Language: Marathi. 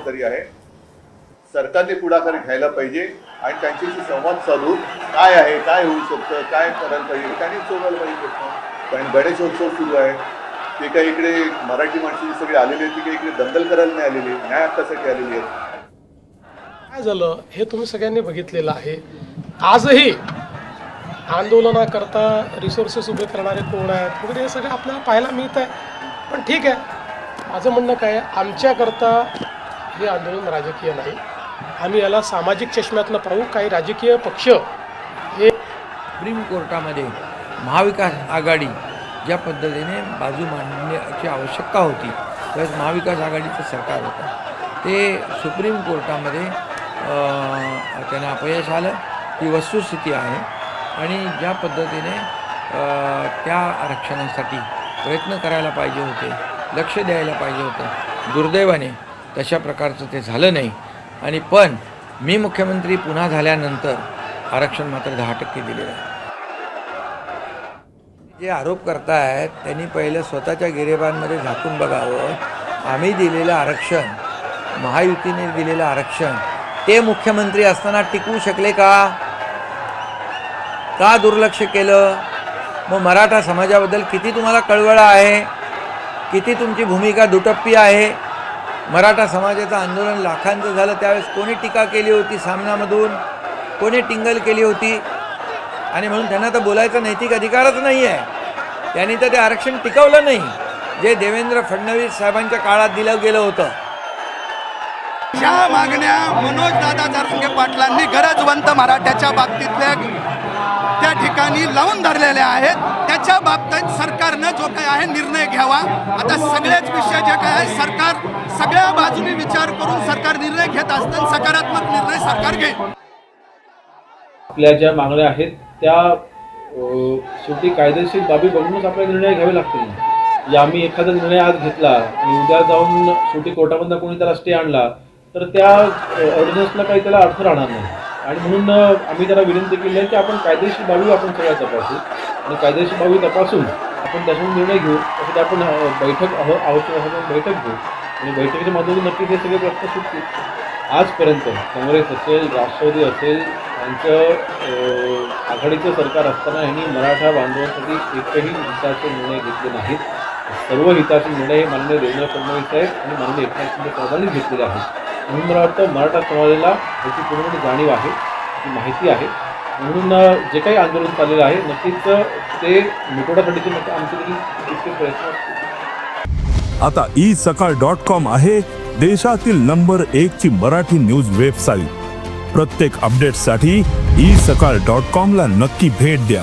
जबाबदारी आहे. सरकारने पुढाकार घ्यायला पाहिजे आणि त्यांच्याशी संवाद साधून काय आहे काय होऊ शकतं काय करायला पाहिजे त्यांनी सोडवायला पाहिजे कारण गणेशोत्सव सुरू आहे. ते काही इकडे मराठी माणसं सगळी आलेली आहेत ती काही इकडे दंगल करायला नाही आलेली न्याय हक्कासाठी आलेली आहेत. काय झालं? हे तुम्ही सगळ्यांनी बघितलेलं आहे. आजही आंदोलनाकरता रिसोर्सेस उभे करणारे कोण आहेत? वगैरे हे सगळं आपल्याला पाहायला मिळत आहे पण ठीक आहे. माझं म्हणणं काय आमच्याकरता हे आंदोलन राजकीय नाही. आम्ही याला सामाजिक चष्म्यातनं पाहू काही राजकीय पक्ष हे सुप्रीम कोर्टामध्ये महाविकास आघाडी ज्या पद्धतीने बाजू मांडण्याची आवश्यकता होती त्यावेळेस महाविकास आघाडीचं सरकार होतं. ते सुप्रीम कोर्टामध्ये त्यांना अपयश आलं ही वस्तुस्थिती आहे आणि ज्या पद्धतीने त्या आरक्षणासाठी प्रयत्न करायला पाहिजे होते लक्ष द्यायला पाहिजे होतं दुर्दैवाने तशा प्रकारचं ते झालं नाही. आणि पण मी मुख्यमंत्री पुन्हा झाल्यानंतर आरक्षण मात्र दहा टक्के दिलेलं आहे. जे आरोप करतायत त्यांनी पहिलं स्वतःच्या गिरेबांमध्ये झाकून बघावं. आम्ही दिलेलं आरक्षण महायुतीने दिलेलं आरक्षण ते मुख्यमंत्री असताना टिकवू शकले का? का दुर्लक्ष केलं? मग मराठा समाजाबद्दल किती तुम्हाला कळवळा आहे? किती तुमची भूमिका दुटप्पी आहे? मराठा समाजाचं आंदोलन लाखांचं झालं. त्यावेळेस कोणी टीका केली होती सामनामधून? कोणी टिंगल केली होती? आणि म्हणून त्यांना तर बोलायचा नैतिक अधिकारच नाही आहे त्यांनी तर ते आरक्षण टिकवलं नाही जे देवेंद्र फडणवीस साहेबांच्या काळात दिलं गेलं होतं. ज्या मागण्या मनोज दादा जारंगे पाटलांनी गरजवंत मराठ्याच्या बाबतीतल्या त्या ठिकाणी लावून धरलेल्या आहेत त्याच्या बाबतीत सरकारनं जो काय आहे निर्णय घ्यावा. आता सगळेच विषय जे काय आहे सरकार सगळ्या बाजूने विचार करून सरकार निर्णय घेत असताना सकारात्मक निर्णय सरकार घेईल. आपल्या ज्या मागण्या आहेत त्या शेवटी कायदेशीर बाबी बघूनच आपल्याला निर्णय घ्यावे लागतील. आम्ही एखादा निर्णय आज घेतला आणि उद्या जाऊन शेवटी कोर्टामधनं कोणी त्याला स्टे आणला तर त्या ऑर्डिनन्सला काही त्याला अर्थ राहणार नाही. आणि म्हणून आम्ही त्याला विनंती केली आहे की आपण कायदेशीर बाबी आपण सगळ्या तपासू. आणि कायदेशीर बाबी तपासून आपण त्याच्यावर निर्णय घेऊ. त्यासाठी आपण बैठक आहो आवश्यक असं आपण बैठक घेऊ. आणि बैठकीच्या माध्यमातून नक्कीच हे सगळे प्रश्न सुटतील. आजपर्यंत काँग्रेस असेल राष्ट्रवादी असेल यांचं आघाडीचं सरकार असताना यांनी मराठा बांधवांसाठी एकही हिताचे निर्णय घेतले नाहीत. सर्व हिताचे निर्णय हे माननीय देवेंद्र फडणवीस साहेब आणि माननीय एकनाथ शिंदे साहेबांनी घेतलेले आहेत. म्हणून मला वाटतं मराठा समाजाला याची पूर्ण जाणीव आहे ती माहिती आहे. म्हणून जे काही आंदोलन चाललेलं आहे नक्कीच ते मिटवण्यासाठीचे नक्की आमचे देखील प्रयत्न आता ई सकाळ डॉट कॉम आहे देशातील नंबर एक ची मराठी न्यूज वेबसाईट. प्रत्येक अपडेटसाठी ई सकाळ डॉट कॉम ला नक्की भेट द्या.